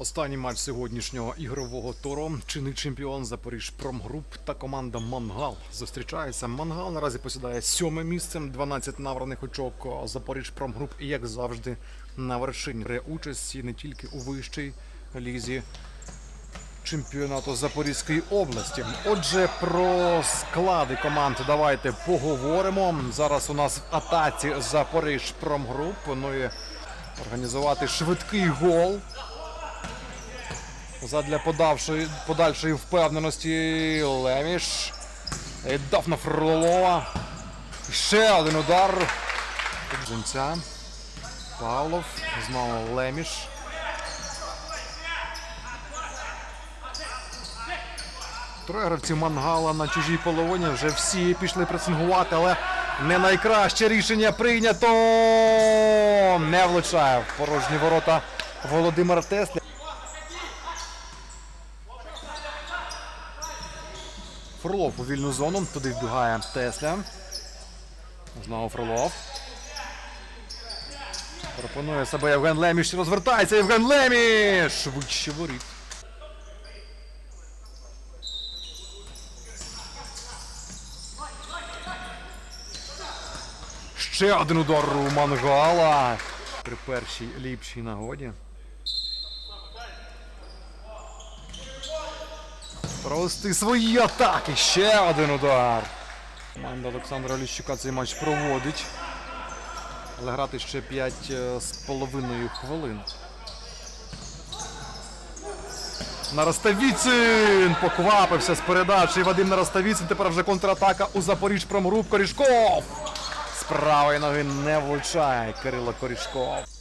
Останній матч сьогоднішнього ігрового туру. Чинний чемпіон Запоріж Промгруп та команда Мангал зустрічаються. Мангал наразі посідає сьоме місце, 12 набраних очок. Запоріж Промгруп, і як завжди, на вершині бере участі не тільки у вищій лізі чемпіонату Запорізької області. Отже, про склади команд давайте поговоримо. Зараз у нас в атаці Запоріж Промгруп. Планує організувати швидкий гол. Задля подавшої, подальшої впевненості Леміш. І дав на Фролова. Ще один удар. Джинця. Павлов. Знову Леміш. Троє гравців мангала на чужій половині. Вже всі пішли пресингувати, але не найкраще рішення прийнято. Не влучає в порожні ворота Володимир Тесля. Фролов у вільну зону. Туди вбігає Тесля. Знову Фролов. Пропонує себе Євген Леміш. Розвертається Євген Леміш! Вище воріт. Ще один удар у Мангала. При першій ліпшій нагоді. Провести свої атаки. Ще один удар. Команда Олександра Ліщука цей матч проводить. Але грати ще 5 з половиною хвилин. Нароставіцин поквапився з передачі. Вадим Нароставіцин. Тепер вже контратака у Запоріж Промгруп. Корішков. З правої ноги не влучає Кирило Корішков.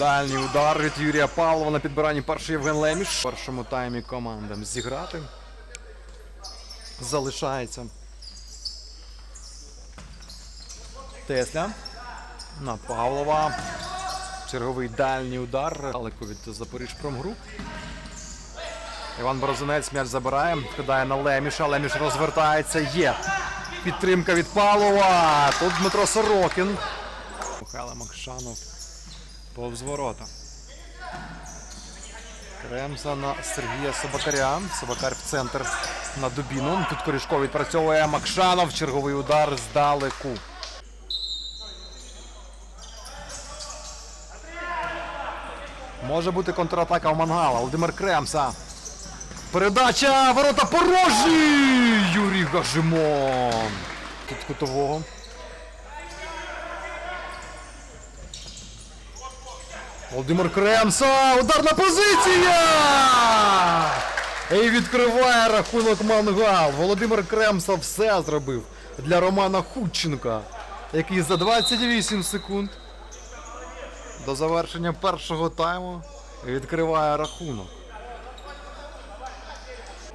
Дальній удар від Юрія Павлова на підбиранні перший Євген Леміш. В першому таймі командам зіграти. Залишається. Тесля. На Павлова. Черговий дальній удар. Далеко від Запоріж Промгруп. Іван Борозинець м'яч забирає, кидає на Леміша. Леміш розвертається. Є. Підтримка від Павлова. Тут Дмитро Сорокін. Михайло Макшанов. Повз ворота. Кремса на Сергія Собакаря. Собакар в центр на Дубіну. Тут Корішко відпрацьовує Макшанов. Черговий удар здалеку. Може бути контратака у Мангала. Володимир Кремса. Передача! Ворота порожні! Юрій Гажимон. Тут кутового. Володимир Кремса! Ударна позиція! І відкриває рахунок Мангал. Володимир Кремса все зробив для Романа Худченка, який за 28 секунд до завершення першого тайму відкриває рахунок.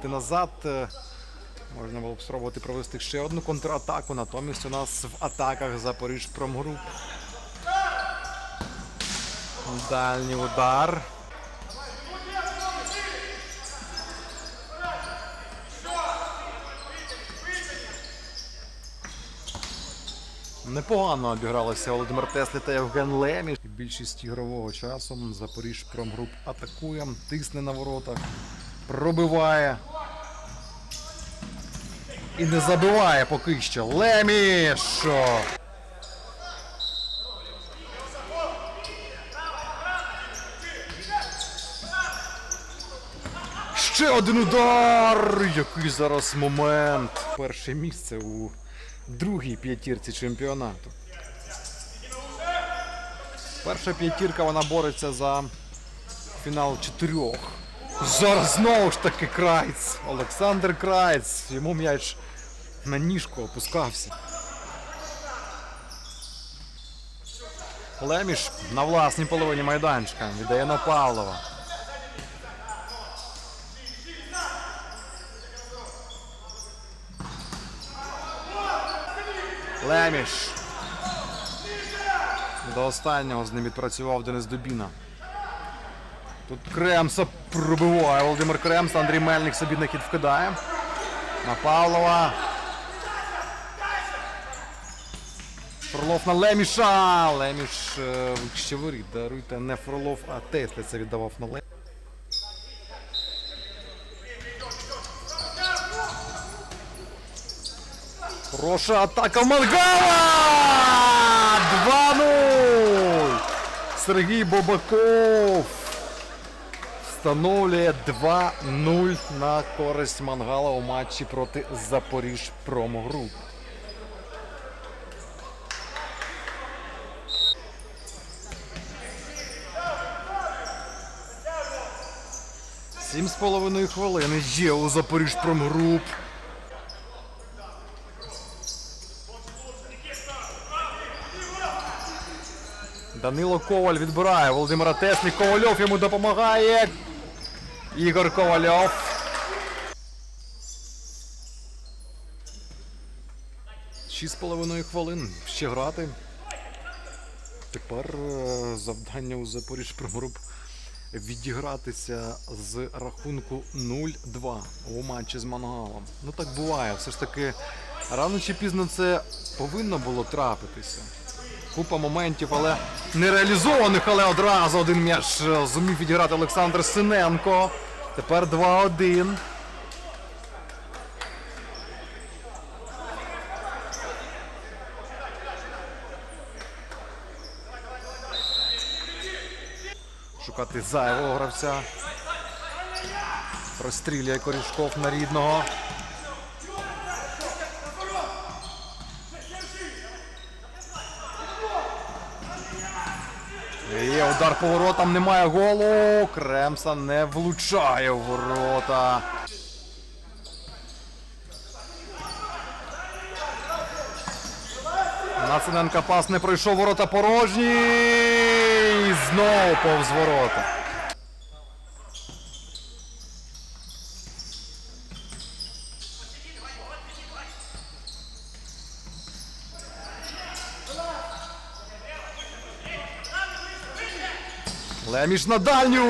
Ти назад е, можна було б спробувати провести ще одну контратаку, натомість у нас в атаках Запоріж Промгруп. Дальній удар. Непогано обігралися Володимир Теслі та Євген Леміш. Більшість ігрового часу Запоріж Промгруп атакує, тисне на воротах, пробиває. І не забиває поки що. Леміш! Ще один удар! Який зараз момент! Перше місце у другій п'ятірці чемпіонату. Перша п'ятірка вона бореться за фінал чотирьох. Зараз знову ж таки Крайц. Олександр Крайц. Йому м'яч на ніжку опускався. Леміш на власній половині майданчика. Віддає на Павлова. Леміш. До останнього з ним відпрацював Денис Дубіна. Тут Кремса пробиває Володимир Кремса, Андрій Мельник собі на хід вкидає. На Павлова. Фролов на Леміша. Леміш е, ще воріт. Даруйте не Фролов, а Тесля це віддавав на Леміша. Хороша атака Мангала! 2-0! Сергій Бобаков встановлює 2-0 на користь Мангала у матчі проти Запоріж Промгруп. Сім з половиною хвилини є у Запоріж Промгруп. Данило Коваль відбирає Володимира Теслі. Ковальов йому допомагає. Ігор Ковальов. Шість з половиною хвилин ще грати. Тепер е, завдання у Запоріж Промгруп відігратися з рахунку 0-2 у матчі з Мангалом. Ну так буває, все ж таки рано чи пізно це повинно було трапитися. Купа моментів, але не реалізованих, але одразу один м'яч е, зумів відіграти Олександр Синенко. Тепер 2-1. Шукати зайвого гравця. Розстрілює Корішков на рідного. Є удар по воротам, немає голу. Кремса не влучає в ворота. Нациненка пас не пройшов ворота порожні. І знову повз ворота. Леміш на дальню!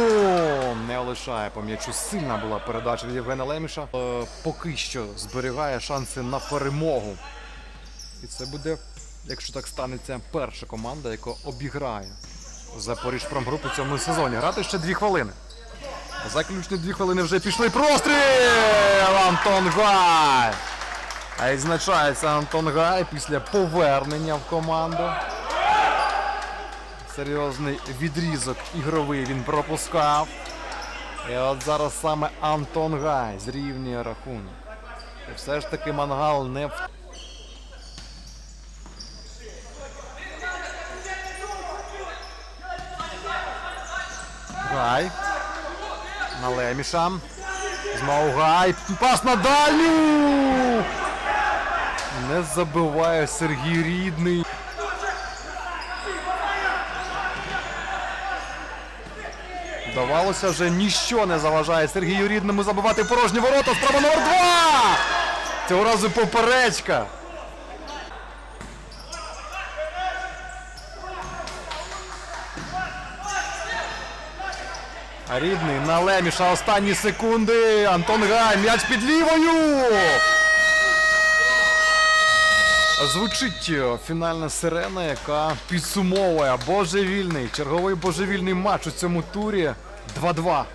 Не лишає по м'ячу. Сильна була передача від Євгена Леміша. Е, поки що зберігає шанси на перемогу. І це буде, якщо так станеться, перша команда, яка обіграє Запоріж Промгруп у цьому сезоні. Грати ще дві хвилини. Заключні дві хвилини вже пішли. Простріл! Антон Гай! А відзначається Антон Гай після повернення в команду. Серйозний відрізок ігровий він пропускав. І от зараз саме Антон Гай зрівнює рахунок. І все ж таки мангал не в. Гай. На Леміша. Знову Гай. Пас на дальню! Не забиває Сергій Рідний. Здавалося, вже ніщо не заважає Сергію Рідному забивати порожні ворота. Справа номер два! Цього разу поперечка. Рідний на Леміша останні секунди. Антон Гай, м'яч під лівою. Звучить е, фінальна сирена, яка підсумовує божевільний, черговий божевільний матч у цьому турі 2-2.